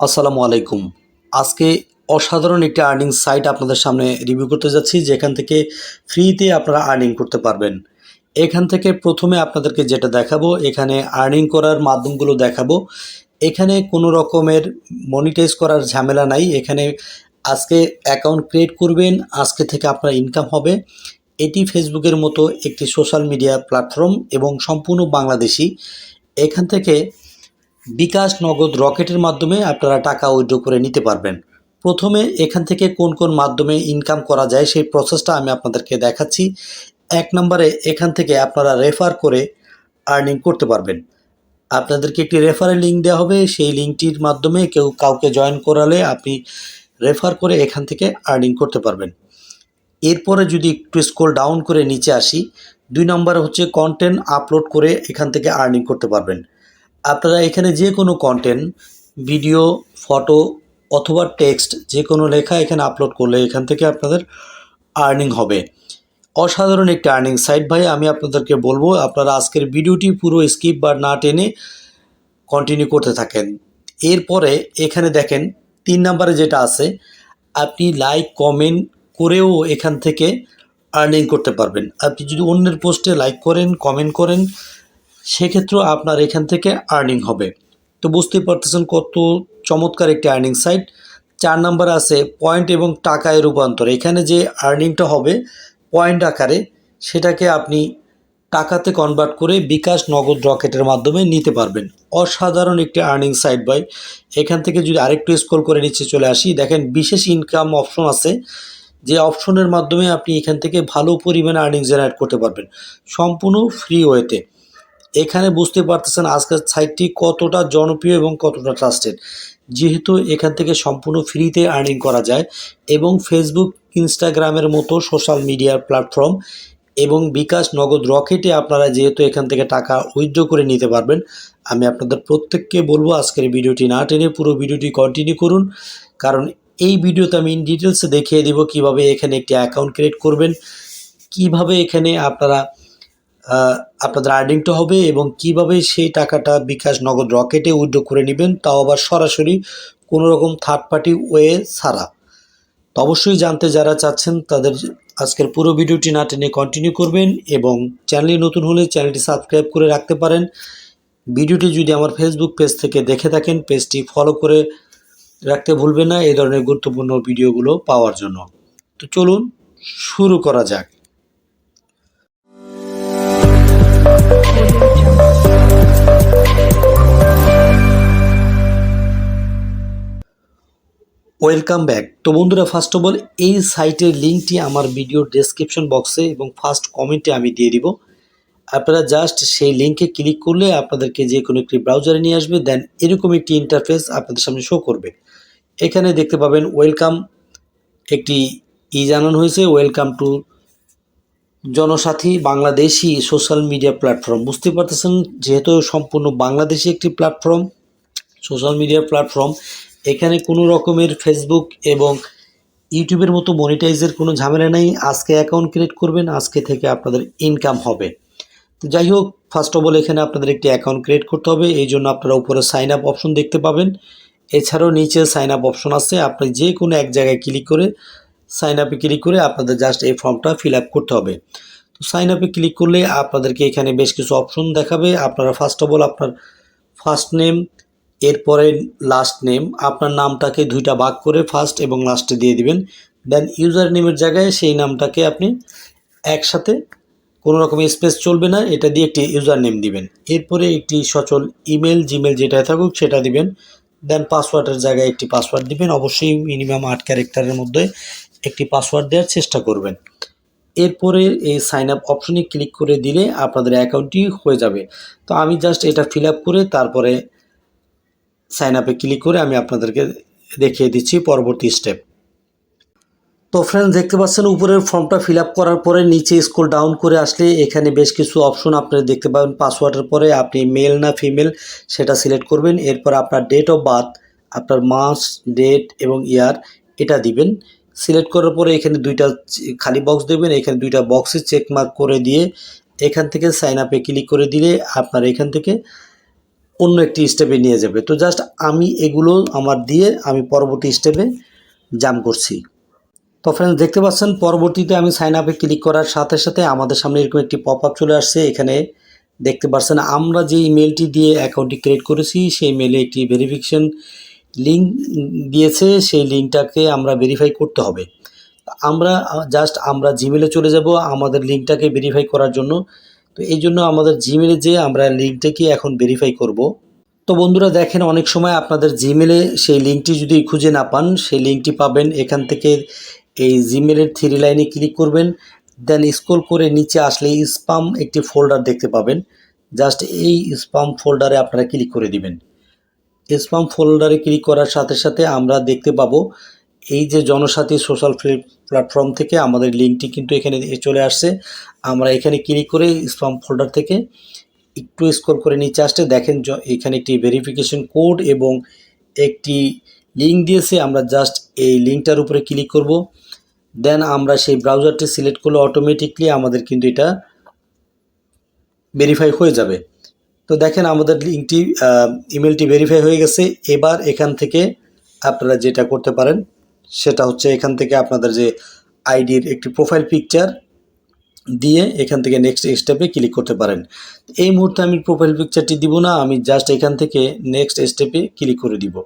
আসসালামু আলাইকুম। আজকে অসাধারণ একটি আর্নিং সাইট আপনাদের সামনে রিভিউ করতে যাচ্ছি, যেখান থেকে ফ্রিতে আপনারা আর্নিং করতে পারবেন। এখান থেকে প্রথমে আপনাদেরকে যেটা দেখাবো, এখানে আর্নিং করার মাধ্যমগুলো দেখাবো। এখানে কোনো রকমের মনিটাইজ করার ঝামেলা নাই। এখানে আজকে অ্যাকাউন্ট ক্রিয়েট করবেন, আজকে থেকে আপনার ইনকাম হবে। এটি ফেসবুকের মতো একটি সোশ্যাল মিডিয়া প্ল্যাটফর্ম এবং সম্পূর্ণ বাংলাদেশি। এখান থেকে বিকাশ নগদ রকেটের মাধ্যমে আপনারা টাকা উইথড্র করে নিতে পারবেন। প্রথমে এখান থেকে কোন কোন মাধ্যমে ইনকাম করা যায় সেই প্রসেসটা আমি আপনাদেরকে দেখাচ্ছি। এক নম্বরে এখান থেকে আপনারা রেফার করে আর্নিং করতে পারবেন। আপনাদেরকে একটি রেফারেল লিঙ্ক দেওয়া হবে। সেই লিঙ্কটির মাধ্যমে কেউ কাউকে জয়েন করালে আপনি রেফার করে এখান থেকে আর্নিং করতে পারবেন। এরপরে যদি একটু স্ক্রল ডাউন করে নিচে আসি, দুই নম্বরে হচ্ছে কন্টেন্ট আপলোড করে এখান থেকে আর্নিং করতে পারবেন। আপনারা এখানে যে কোনো কন্টেন্ট ভিডিও ফটো অথবা টেক্সট যে কোনো লেখা এখানে আপলোড করলে এখান থেকে আপনাদের আর্নিং হবে। অসাধারণ একটি আর্নিং সাইট ভাই, আমি আপনাদেরকে বলব, আপনারা আজকের ভিডিওটি পুরো স্কিপ বা না টেনে কন্টিনিউ করতে থাকেন। এরপরে এখানে দেখেন, তিন নাম্বারে যেটা আছে, আপনি লাইক কমেন্ট করেও এখান থেকে আর্নিং করতে পারবেন। আপনি যদি অন্যের পোস্টে লাইক করেন কমেন্ট করেন সেক্ষেত্রেও আপনার এখান থেকে আর্নিং হবে। তো বুঝতেই পারতেছেন কত চমৎকার একটি আর্নিং সাইট চার নাম্বার আছে পয়েন্ট এবং টাকায় রূপান্তর। এখানে যে আর্নিংটা হবে পয়েন্ট আকারে, সেটাকে আপনি টাকাতে কনভার্ট করে বিকাশ নগদ রকেটের মাধ্যমে নিতে পারবেন। অসাধারণ একটি আর্নিং সাইট বাই এখান থেকে যদি আরেকটু স্ক্রল করে নিচে চলে আসি, দেখেন বিশেষ ইনকাম অপশন আছে, যে অপশনের মাধ্যমে আপনি এখান থেকে ভালো পরিমাণে আর্নিং জেনারেট করতে পারবেন। সম্পূর্ণ ফ্রি ওয়েতে এখানে বুঝতে পারতেছেন আজকের সাইটটি কতটা জনপ্রিয় এবং কতটা ট্রাস্টেড যেহেতু এখান থেকে সম্পূর্ণ ফ্রিতে আর্নিং করা যায় এবং ফেসবুক ইনস্টাগ্রামের মতো সোশ্যাল মিডিয়ার প্ল্যাটফর্ম এবং বিকাশ নগদ রকেটে আপনারা যেহেতু এখান থেকে টাকা উইথড্র করে নিতে পারবেন, আমি আপনাদের প্রত্যেককে বলব আজকের ভিডিওটি না টেনে পুরো ভিডিওটি কন্টিনিউ করুন। কারণ এই ভিডিওতে আমি ইন ডিটেলসে দেখিয়ে দেবো কীভাবে এখানে একটি অ্যাকাউন্ট ক্রিয়েট করবেন, কীভাবে এখানে আপনারা আপনাদের আর্নিংটা হবে এবং কীভাবে সেই টাকাটা বিকাশ নগদ রকেটে উইথড্র করে নেবেন, তাও আবার সরাসরি কোনো রকম থার্ড পার্টি ওয়ে ছাড়া। তো অবশ্যই জানতে যারা চাচ্ছেন, তাদের আজকের পুরো ভিডিওটি না টেনে কন্টিনিউ করবেন এবং চ্যানেলে নতুন হলে চ্যানেলটি সাবস্ক্রাইব করে রাখতে পারেন। ভিডিওটি যদি আমার ফেসবুক পেজ থেকে দেখে থাকেন পেজটি ফলো করে রাখতে ভুলবেন না, এই ধরনের গুরুত্বপূর্ণ ভিডিওগুলো পাওয়ার জন্য। তো চলুন, শুরু করা যাক। ওয়েলকাম ব্যাক তো বন্ধুরা ফার্স্ট অফ অল এই সাইটের লিঙ্কটি আমার ভিডিওর ডেসক্রিপশন বক্সে এবং ফার্স্ট কমেন্টে আমি দিয়ে দিব। আপনারা জাস্ট সেই লিঙ্কে ক্লিক করলে আপনাদেরকে যে কোনো একটি ব্রাউজারে নিয়ে আসবে দেন এরকম একটি ইন্টারফেস আপনাদের সামনে শো করবে। এখানে দেখতে পাবেন ওয়েলকাম একটি ই জানানো হয়েছে welcome to Jonosathi Bangladeshi social media platform. বুঝতে পারতেছেন? যেহেতু সম্পূর্ণ বাংলাদেশি একটি প্ল্যাটফর্ম, সোশ্যাল মিডিয়া প্ল্যাটফর্ম, এখানে কোনো রকমের ফেসবুক এবং ইউটিউবের মতো মনিটাইজের কোনো ঝামেলা নেই। আজকে অ্যাকাউন্ট ক্রিয়েট করবেন, আজকে থেকে আপনাদের ইনকাম হবে। তো যাই হোক ফার্স্ট অফ অল এখানে আপনাদের একটি অ্যাকাউন্ট ক্রিয়েট করতে হবে। এই জন্য আপনারা উপরে সাইন আপ অপশন দেখতে পাবেন। এছাড়াও নিচে সাইন আপ অপশন আছে। আপনি যে কোনো এক জায়গায় ক্লিক করে সাইন আপে ক্লিক করে আপনাদের জাস্ট এই ফর্মটা ফিল আপ করতে হবে। তো সাইন আপে ক্লিক করলে আপনাদেরকে এখানে বেশ কিছু অপশন দেখাবে। আপনারা ফার্স্ট অফ অল আপনার ফার্স্ট নেম এরপরে লাস্ট নেম আপনার নামটাকে দুইটা ভাগ করে ফার্স্ট এবং লাস্টে দিয়ে দিবেন। দেন ইউজার নেমের জায়গায় সেই নামটাকে আপনি একসাথে কোনো রকম স্পেস চলবে না, এটা দিয়ে একটি ইউজার নেম দিবেন। এরপরে একটি সচল ইমেল জিমেল যেটা থাকুক সেটা দিবেন। দেন পাসওয়ার্ডের জায়গায় একটি পাসওয়ার্ড দিবেন। অবশ্যই মিনিমাম আট ক্যারেক্টারের মধ্যে একটি পাসওয়ার্ড দেওয়ার চেষ্টা করবেন। এরপরে এই সাইন আপ অপশনে ক্লিক করে দিলে আপনাদের অ্যাকাউন্টটি হয়ে যাবে। তো আমি জাস্ট এটা ফিল আপ করে তারপরে সাইন আপে ক্লিক করে আমি আপনাদেরকে দেখিয়ে দিচ্ছি পরবর্তী স্টেপ তো ফ্রেন্ড দেখতে পাচ্ছেন উপরের ফর্মটা ফিল আপ করার পরে নিচে স্ক্রল ডাউন করে আসলে এখানে বেশ কিছু অপশন আপনারা দেখতে পাবেন। পাসওয়ার্ডের পরে আপনি মেল না ফিমেল সেটা সিলেক্ট করবেন। এরপর আপনার ডেট অফ বার্থ আপনার মাস ডেট এবং ইয়ার এটা দিবেন। সিলেক্ট করার পরে এখানে দুইটা খালি বক্স দেবেন এখানে দুইটা বক্সে চেক মার্ক করে দিয়ে এখান থেকে সাইন আপে ক্লিক করে দিলে আপনার এখান থেকে অন্য একটি স্টেপে নিয়ে যাবে। তো জাস্ট আমি এগুলো আমার দিয়ে আমি পরবর্তী স্টেপে জাম করছি। তো ফ্রেন্ডস দেখতে পাচ্ছেন, পরবর্তীতে আমি সাইন আপে ক্লিক করার সাথে সাথে আমাদের সামনে এরকম একটি পপ আপ চলে আসছে। এখানে দেখতে পাচ্ছেন, আমরা যে ইমেলটি দিয়ে অ্যাকাউন্টটি ক্রিয়েট করেছি, সেই মেলে একটি ভেরিফিকেশন লিঙ্ক দিয়েছে, সেই লিঙ্কটাকে আমরা ভেরিফাই করতে হবে। আমরা জাস্ট আমরা জিমেলে চলে যাব, আমাদের লিঙ্কটাকে ভেরিফাই করার জন্য। তো এই জন্য আমাদের জিমেলে যে আমরা লিঙ্কটাকে এখন ভেরিফাই করব। তো বন্ধুরা দেখেন, অনেক সময় আপনাদের জিমেলে সেই লিঙ্কটি যদি খুঁজে না পান, সেই লিঙ্কটি পাবেন, এখান থেকে এই জিমেলের থ্রি লাইনে ক্লিক করবেন। দেন স্ক্রল করে নিচে আসলে স্পাম একটি ফোল্ডার দেখতে পাবেন। জাস্ট এই স্পাম ফোল্ডারে আপনারা ক্লিক করে দিবেন। স্পাম ফোল্ডারে ক্লিক করার সাথে সাথে আমরা দেখতে পাবো এই যে জনসাথী সোশ্যাল প্ল্যাটফর্ম থেকে আমাদের লিঙ্কটি কিন্তু এখানে চলে আসছে। আমরা এখানে ক্লিক করে স্পাম ফোল্ডার থেকে একটু স্ক্রল করে নিচে আসতে দেখেন এখানে একটি ভেরিফিকেশন কোড এবং একটি লিঙ্ক দিয়েছে। আমরা জাস্ট এই লিঙ্কটার উপরে ক্লিক করব। দেন আমরা সেই ব্রাউজারটি সিলেক্ট করলে অটোমেটিকলি আমাদের কিন্তু এটা ভেরিফাই হয়ে যাবে। তো দেখেন আমাদের লিঙ্কটি ইমেলটি ভেরিফাই হয়ে গেছে। এবার এখান থেকে আপনারা যেটা করতে পারেন, সেটা হচ্ছে এখান থেকে আপনাদের যে আইডির একটি প্রোফাইল পিকচার দিয়ে এখান থেকে নেক্সট স্টেপে ক্লিক করতে পারেন। এই মুহূর্তে আমি প্রোফাইল পিকচারটি দিব না, আমি জাস্ট এখান থেকে নেক্সট স্টেপে ক্লিক করে দিব।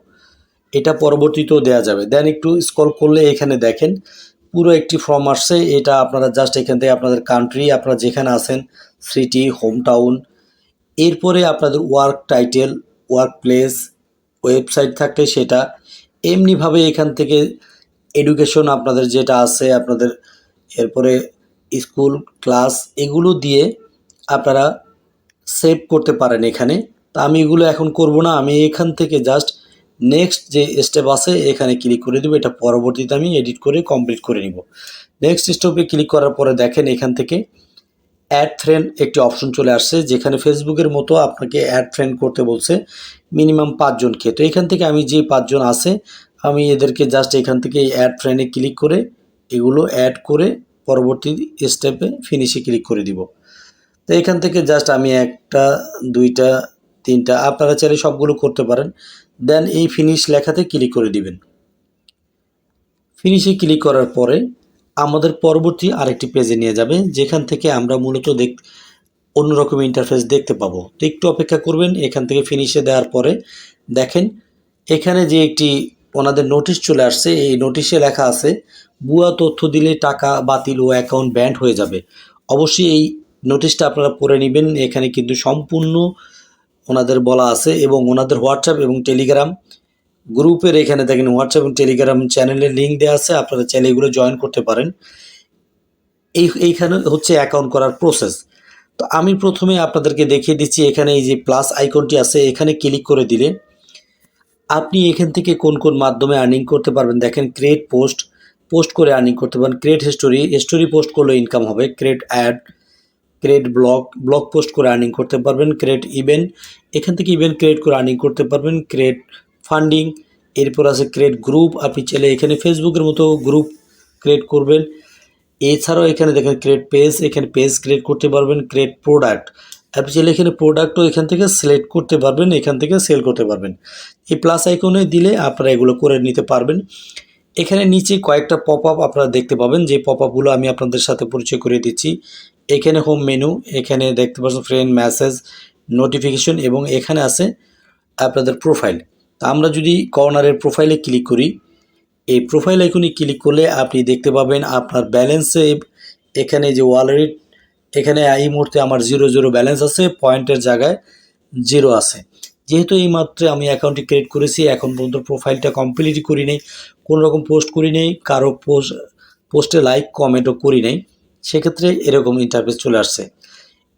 এটা পরবর্তীতেও দেওয়া যাবে। দেন একটু স্কল করলে এখানে দেখেন, পুরো একটি ফর্ম আসছে। এটা আপনারা জাস্ট এখান থেকে আপনাদের কান্ট্রি আপনারা যেখানে আছেন সিটি হোম টাউন এরপরে আপনাদের work title work place website থাকলে সেটা। এমনিভাবে এখান থেকে এডুকেশন আপনাদের যেটা আছে, আপনাদের এরপরে স্কুল ক্লাস এগুলো দিয়ে আপনারা সেভ করতে পারেন এখানে। তা আমি এগুলো এখন করব না, আমি এখান থেকে জাস্ট নেক্সট যে স্টেপ আছে, এখানে ক্লিক করে দেবো, এটা পরবর্তীতে আমি এডিট করে কমপ্লিট করে নিব। নেক্সট স্টেপে ক্লিক করার পরে দেখেন এখান থেকে অ্যাড ফ্রেন্ড একটি অপশন চলে আসছে, যেখানে ফেসবুকের মতো আপনাকে অ্যাড ফ্রেন্ড করতে বলছে মিনিমাম পাঁচজনকে তো এখান থেকে আমি যে পাঁচজন আছে, আমি এদেরকে জাস্ট এখান থেকে অ্যাড ফ্রেন্ডে ক্লিক করে, এগুলো অ্যাড করে পরবর্তী স্টেপে ফিনিশে ক্লিক করে দিব। তো এখান থেকে জাস্ট আমি একটা, দুইটা, তিনটা, আপনারা চাইলে সবগুলো করতে পারেন। দেন এই ফিনিশ লেখাতে ক্লিক করে দিবেন। ফিনিশে ক্লিক করার পরে আমাদের পরবর্তী আরেকটি পেজে নিয়ে যাবে, যেখান থেকে আমরা মূলত দেখ অন্যরকম ইন্টারফেস দেখতে পাবো। তো একটু অপেক্ষা করবেন, এখান থেকে ফিনিশে দেওয়ার পরে দেখেন, এখানে যে একটি ওনাদের নোটিশ চলে আসছে, এই নোটিশে লেখা আছে, বুয়া তথ্য দিলে টাকা বাতিল ও অ্যাকাউন্ট ব্যান্ড হয়ে যাবে। অবশ্যই এই নোটিশটা আপনারা পড়ে নেবেন, এখানে কিন্তু সম্পূর্ণ ওনাদের বলা আছে এবং ওনাদের হোয়াটসঅ্যাপ এবং টেলিগ্রাম গ্রুপের এখানে দেখেন হোয়াটসঅ্যাপ এবং টেলিগ্রাম চ্যানেলের লিঙ্ক দেওয়া আছে, আপনারা চাইলে এগুলো জয়েন করতে পারেন। এই, এইখানে হচ্ছে অ্যাকাউন্ট করার প্রসেস তো আমি প্রথমে আপনাদেরকে দেখিয়ে দিচ্ছি, এখানে এই যে প্লাস আইকনটি আছে, এখানে ক্লিক করে দিলে আপনি এখান থেকে কোন কোন মাধ্যমে আর্নিং করতে পারবেন। দেখেন ক্রিয়েট পোস্ট পোস্ট করে আর্নিং করতে পারেন। ক্রিয়েট হিস্টোরি স্টোরি পোস্ট করলে ইনকাম হবে। Create ad create blog blog post করে আর্নিং করতে পারবেন। ক্রিয়েট ইভেন্ট এখান থেকে ইভেন্ট ক্রিয়েট করে আর্নিং করতে পারবেন। ক্রিয়েট ফান্ডিং এরপর আছে ক্রিয়েট গ্রুপ আপনি চাইলে এখানে ফেসবুকের মতো গ্রুপ ক্রিয়েট করবেন। এছাড়াও এখানে দেখেন ক্রিয়েট পেজ এখানে পেজ ক্রিয়েট করতে পারবেন ক্রিয়েট প্রোডাক্ট আপনি চাইলে এখানে প্রোডাক্টও এখান থেকে সিলেক্ট করতে পারবেন, এখান থেকে সেল করতে পারবেন। এই প্লাস আইকনে দিলে আপনারা এগুলো করে নিতে পারবেন। এখানে নিচে কয়েকটা পপ আপ আপনারা দেখতে পাবেন, যে পপ আপগুলো আমি আপনাদের সাথে পরিচয় করে দিচ্ছি। এখানে হোম মেনু এখানে দেখতে পাচ্ছেন ফ্রেন্ড মেসেজ নোটিফিকেশন এবং এখানে আছে আপনাদের প্রোফাইল আমরা যদি কর্নারের প্রোফাইলে ক্লিক করি, এই প্রোফাইল আইকনে ক্লিক করলে আপনি দেখতে পাবেন আপনার ব্যালেন্সে এখানে যে ওয়ালেট এখানে এই মুহূর্তে আমার জিরো জিরো ব্যালেন্স আছে পয়েন্টের জায়গায় জিরো আছে। যেহেতু এই মাত্র আমি অ্যাকাউন্টটি ক্রিয়েট করেছি, এখন পর্যন্ত প্রোফাইলটা কমপ্লিট করি নেই কোনো রকম পোস্ট করি নেই, কারও পোস্ট পোস্টে লাইক কমেন্টও করি নেই, সেক্ষেত্রে এরকম ইন্টারফেস চলে আসছে।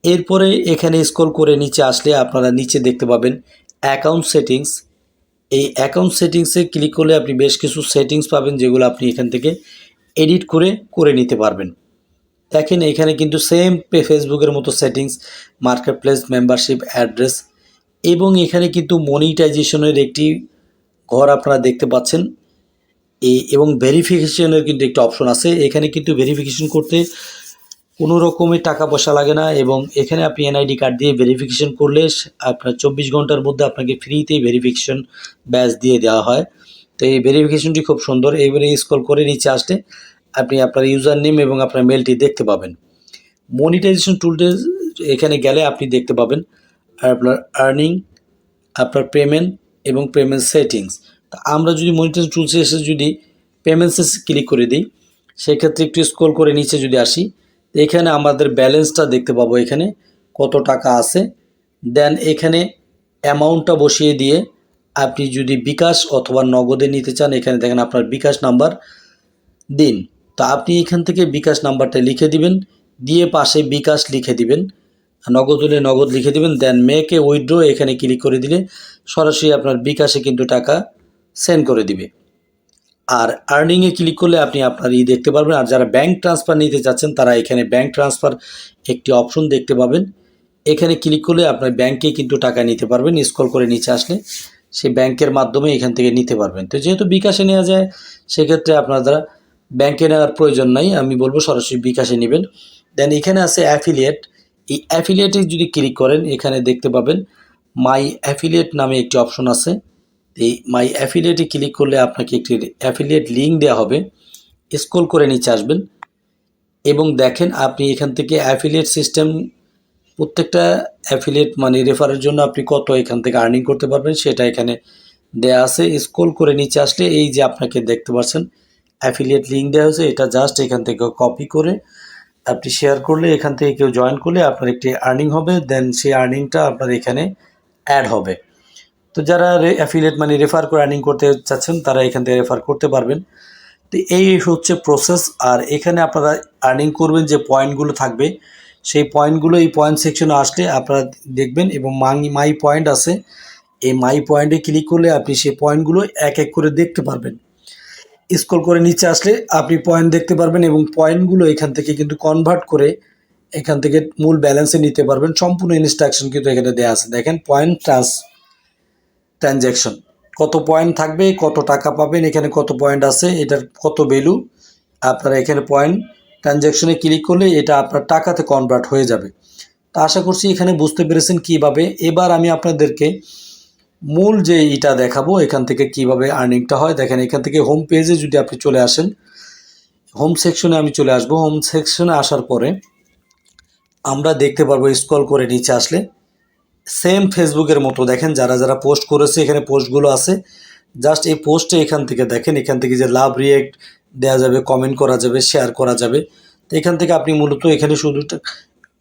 এরপরে এখানে স্ক্রল করে নিচে আসলে আপনারা নিচে দেখতে পাবেন অ্যাকাউন্ট সেটিংস এই অ্যাকাউন্ট সেটিংসে ক্লিক করলে আপনি বেশ কিছু সেটিংস পাবেন যেগুলো আপনি এখান থেকে এডিট করে করে নিতে পারবেন। দেখেন এখানে কিন্তু সেম পে ফেসবুকের মতো settings market place membership address এবং এখানে কিন্তু মনিটাইজেশনের একটি ঘর আপনারা দেখতে পাচ্ছেন। এবং ভেরিফিকেশনের কিন্তু একটা অপশন আছে। এখানে কিন্তু ভেরিফিকেশন করতে কোনো রকমের টাকা পয়সা লাগে না এবং এখানে আপনি এনআইডি কার্ড দিয়ে ভেরিফিকেশন করলে আপনার চব্বিশ ঘণ্টার মধ্যে আপনাকে ফ্রিতেই ভেরিফিকেশন ব্যাচ দিয়ে দেওয়া হয়। তো এই ভেরিফিকেশনটি খুব সুন্দর। এইবারে স্কল করে নিচে আসলে আপনি আপনার ইউজার নেম এবং আপনার মেলটি দেখতে পাবেন। মনিটাইজেশন টুলটে এখানে গেলে আপনি দেখতে পাবেন আর আপনার আর্নিং আপনার পেমেন্ট এবং পেমেন্ট সেটিংস আমরা যদি মনিটাইজেশন টুলসে এসে যদি পেমেন্টসে ক্লিক করে দিই, সেক্ষেত্রে একটু স্ক্রল করে নিচে যদি আসি এখানে আমাদের ব্যালেন্সটা দেখতে পাবো এখানে কত টাকা আছে। দেন এখানে অ্যামাউন্টটা বসিয়ে দিয়ে আপনি যদি বিকাশ অথবা নগদে নিতে চান, এখানে দেখেন আপনার বিকাশ নাম্বার দিন। তা আপনি এখান থেকে বিকাশ নাম্বারটা লিখে দিবেন, দিয়ে পাশে বিকাশ লিখে দিবেন। নগদ হলে নগদ লিখে দিবেন দেন মেকে উইড্রো এখানে ক্লিক করে দিলে সরাসরি আপনার বিকাশে কিন্তু টাকা সেন্ড করে দিবে। আর আর্নিংয়ে ক্লিক করলে আপনি আপনার ই দেখতে পারবেন। আর যারা ব্যাংক ট্রান্সফার নিতে চাচ্ছেন তারা এখানে ব্যাংক ট্রান্সফার একটি অপশন দেখতে পাবেন। এখানে ক্লিক করলে আপনার ব্যাংকে কিন্তু টাকা নিতে পারবেন। স্কল করে নিচে আসলে সেই ব্যাংকের মাধ্যমে এখান থেকে নিতে পারবেন। তো যেহেতু বিকাশে নেওয়া যায়, সেক্ষেত্রে আপনারা ব্যাংকে নেওয়ার প্রয়োজন নাই। আমি বলব সরাসরি বিকাশে নেবেন। দেন এখানে আছে অ্যাফিলিয়েট এই অ্যাফিলিয়েটে যদি ক্লিক করেন, এখানে দেখতে পাবেন মাই অ্যাফিলিয়েট নামে একটি অপশন আছে। এই মাই অ্যাফিলিয়েটে ক্লিক করলে আপনাকে একটি অ্যাফিলিয়েট লিঙ্ক দেওয়া হবে। স্ক্রল করে নিচে আসবেন এবং দেখেন আপনি এখান থেকে অ্যাফিলিয়েট সিস্টেম প্রত্যেকটা অ্যাফিলিয়েট মানে রেফারের জন্য আপনি কত এখান থেকে আর্নিং করতে পারবেন সেটা এখানে দেয়া আছে। স্ক্রল করে নিচে আসলে এই যে আপনাকে দেখতে পাচ্ছেন অ্যাফিলিয়েট লিঙ্ক দেওয়া হয়েছে, এটা জাস্ট এখান থেকে কপি করে আপনি শেয়ার করলে এখান থেকে কেউ জয়েন করলে আপনার একটি আর্নিং হবে দেন সেই আর্নিংটা আপনার এখানে অ্যাড হবে। তো যারা অ্যাফিলিয়েট মানে রেফার করে আর্নিং করতে চাচ্ছেন, তারা এখান থেকে রেফার করতে পারবেন। তো এই হচ্ছে প্রসেস আর এখানে আপনারা আর্নিং করবেন যে পয়েন্টগুলো থাকবে, সেই পয়েন্টগুলো এই পয়েন্ট সেকশনে আসলে আপনারা দেখবেন এবং মাই মাই পয়েন্ট আছে, এই মাই পয়েন্টে ক্লিক করলে আপনি সেই পয়েন্টগুলো এক এক করে দেখতে পারবেন। স্ক্রল করে নিচে আসলে আপনি পয়েন্ট দেখতে পারবেন এবং পয়েন্টগুলো এখান থেকে কিন্তু কনভার্ট করে এখান থেকে মূল ব্যালেন্সে নিতে পারবেন। সম্পূর্ণ ইনস্ট্রাকশন কিন্তু এখানে দেওয়া আছে। দেখেন পয়েন্ট ট্রান্স ট্রানজ্যাকশন। কত পয়েন্ট থাকবে, কত টাকা পাবেন, এখানে কত পয়েন্ট আছে, এটার কত ভ্যালু, আপনারা এখানে পয়েন্ট ট্রানজ্যাকশনে ক্লিক করলে এটা আপনার টাকাতে কনভার্ট হয়ে যাবে। তা আশা করছি এখানে বুঝতে পেরেছেন কীভাবে। এবার আমি আপনাদেরকে মূল যে এটা দেখাবো, এখান থেকে কীভাবে আর্নিংটা হয়। দেখেন, এখান থেকে হোম পেজে যদি আপনি চলে আসেন হোম সেকশনে আমি চলে আসব। হোম সেকশনে আসার পরে আমরা দেখতে পারব স্ক্রল করে নিচে আসলে সেম ফেসবুকের মতো। দেখেন, যারা যারা পোস্ট করেছে, এখানে পোস্টগুলো আছে। জাস্ট এই পোস্টে এখান থেকে দেখেন, এখান থেকে যে লাভ রিয়েক্ট দেওয়া যাবে কমেন্ট করা যাবে শেয়ার করা যাবে। তো এখান থেকে আপনি মূলত এখানে শুধু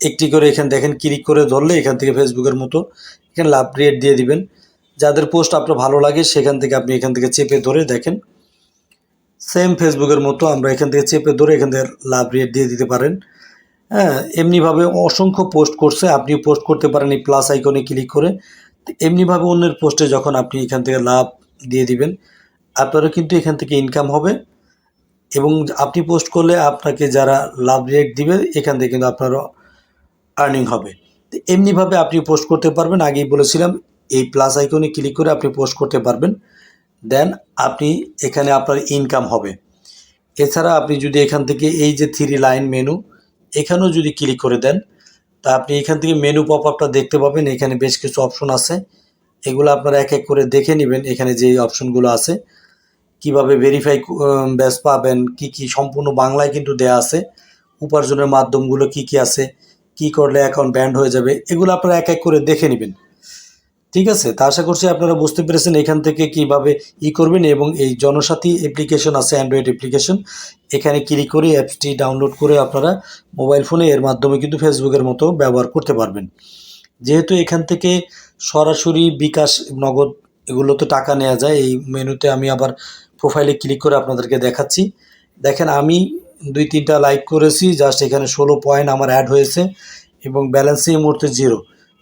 একটি করে এখানে, দেখেন ক্লিক করে ধরলে এখান থেকে ফেসবুকের মতো এখানে লাভ রিয়েক্ট দিয়ে দিবেন। যাদের পোস্ট আপনার ভালো লাগে, সেখান থেকে আপনি এখান থেকে চেপে ধরে দেখেন। সেম ফেসবুকের মতো আমরা এখান থেকে চেপে ধরে এখান থেকে লাভ রেট দিয়ে দিতে পারেন। হ্যাঁ এমনিভাবে অসংখ্য পোস্ট করছে আপনি পোস্ট করতে পারেন এই প্লাস আইকনে ক্লিক করে। এমনিভাবে অন্যের পোস্টে যখন আপনি এখান থেকে লাভ দিয়ে দিবেন, আপনারও কিন্তু এখান থেকে ইনকাম হবে। এবং আপনি পোস্ট করলে আপনাকে যারা লাভ রেট দিবে, এখান থেকে কিন্তু আপনারও আর্নিং হবে। এমনিভাবে আপনি পোস্ট করতে পারবেন, আগেই বলেছিলাম, এই প্লাস আইকনে ক্লিক করে আপনি পোস্ট করতে পারবেন। দেন আপনি এখানে আপনার ইনকাম হবে। এছাড়া আপনি যদি এখান থেকে এই যে থ্রি লাইন মেনু এখানেও যদি ক্লিক করে দেন, তা আপনি এখান থেকে মেনু পপ আপটা দেখতে পাবেন। এখানে বেশ কিছু অপশন আছে। এগুলো আপনারা এক এক করে দেখে নেবেন এখানে যে অপশনগুলো আছে। কীভাবে ভেরিফাই ব্যাস পাবেন, কি কি সম্পূর্ণ বাংলায় কিন্তু দেয়া আছে। উপার্জনের মাধ্যমগুলো কি কি আছে, কি করলে অ্যাকাউন্ট ব্যান্ড হয়ে যাবে, এগুলো আপনারা এক এক করে দেখে নেবেন। ঠিক আছে, তা আশা করছি আপনারা বুঝতে পেরেছেন এখান থেকে কীভাবে ই করবেন এবং এই জনসাথী অ্যাপ্লিকেশন আছে অ্যান্ড্রয়েড অ্যাপ্লিকেশন এখানে ক্লিক করে অ্যাপসটি ডাউনলোড করে আপনারা মোবাইল ফোনে এর মাধ্যমে কিন্তু ফেসবুকের মতো ব্যবহার করতে পারবেন। যেহেতু এখান থেকে সরাসরি বিকাশ নগদ এগুলোতে টাকা নেওয়া যায়, এই মেনুতে আমি আবার প্রোফাইলে ক্লিক করে আপনাদেরকে দেখাচ্ছি। দেখেন, আমি দুই তিনটা লাইক করেছি জাস্ট এখানে ষোলো পয়েন্ট আমার অ্যাড হয়েছে এবং ব্যালেন্স এই মুহূর্তে জিরো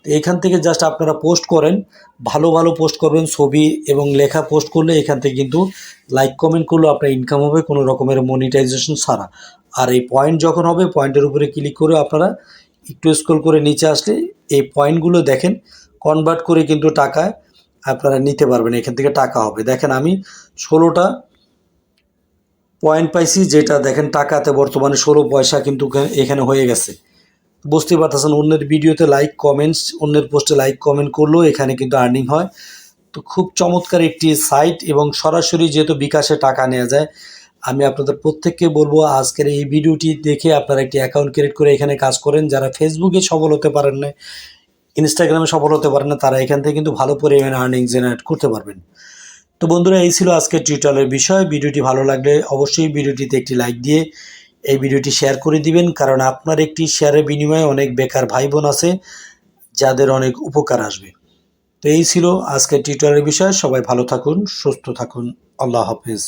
তো এখান থেকে জাস্ট আপনারা পোস্ট করেন, ভালো ভালো পোস্ট করবেন, ছবি এবং লেখা পোস্ট করলে এখান থেকে কিন্তু লাইক কমেন্ট করলেও আপনার ইনকাম হবে কোনো রকমের মনিটাইজেশন ছাড়া। আর এই পয়েন্ট যখন হবে পয়েন্টের উপরে ক্লিক করে আপনারা একটু স্ক্রল করে নিচে আসলে এই পয়েন্টগুলো দেখেন কনভার্ট করে কিন্তু টাকা আপনারা নিতে পারবেন, এখান থেকে টাকা হবে। দেখেন আমি ষোলোটা পয়েন্ট পাইছি, যেটা দেখেন টাকাতে বর্তমানে ষোলো পয়সা কিন্তু এখানে হয়ে গেছে। বুঝতে পারতেছেন, অন্যের ভিডিওতে লাইক কমেন্টস অন্যের পোস্টে লাইক কমেন্ট করলেও এখানে কিন্তু আর্নিং হয়। তো খুব চমৎকার একটি সাইট এবং সরাসরি যেহেতু বিকাশে টাকা নেওয়া যায়, আমি আপনাদের প্রত্যেককে বলব আজকের এই ভিডিওটি দেখে আপনারা একটি অ্যাকাউন্ট ক্রিয়েট করে এখানে কাজ করেন। যারা ফেসবুকে সফল হতে পারেন না ইনস্টাগ্রামে সফল হতে পারেন না, তারা এখান থেকে কিন্তু ভালো পরিমাণে আর্নিং জেনারেট করতে পারবেন। তো বন্ধুরা, এই ছিল আজকের টিউটোরিয়ালের বিষয়। ভিডিওটি ভালো লাগলে অবশ্যই ভিডিওটিতে একটি লাইক দিয়ে এই ভিডিওটি শেয়ার করে দিবেন, কারণ আপনার একটি শেয়ারের বিনিময়ে অনেক বেকার ভাই বোন আছে, যাদের অনেক উপকার আসবে। তো এই ছিল আজকের টিউটোরিয়ালের বিষয়। সবাই ভালো থাকুন, সুস্থ থাকুন। আল্লাহ হাফিজ।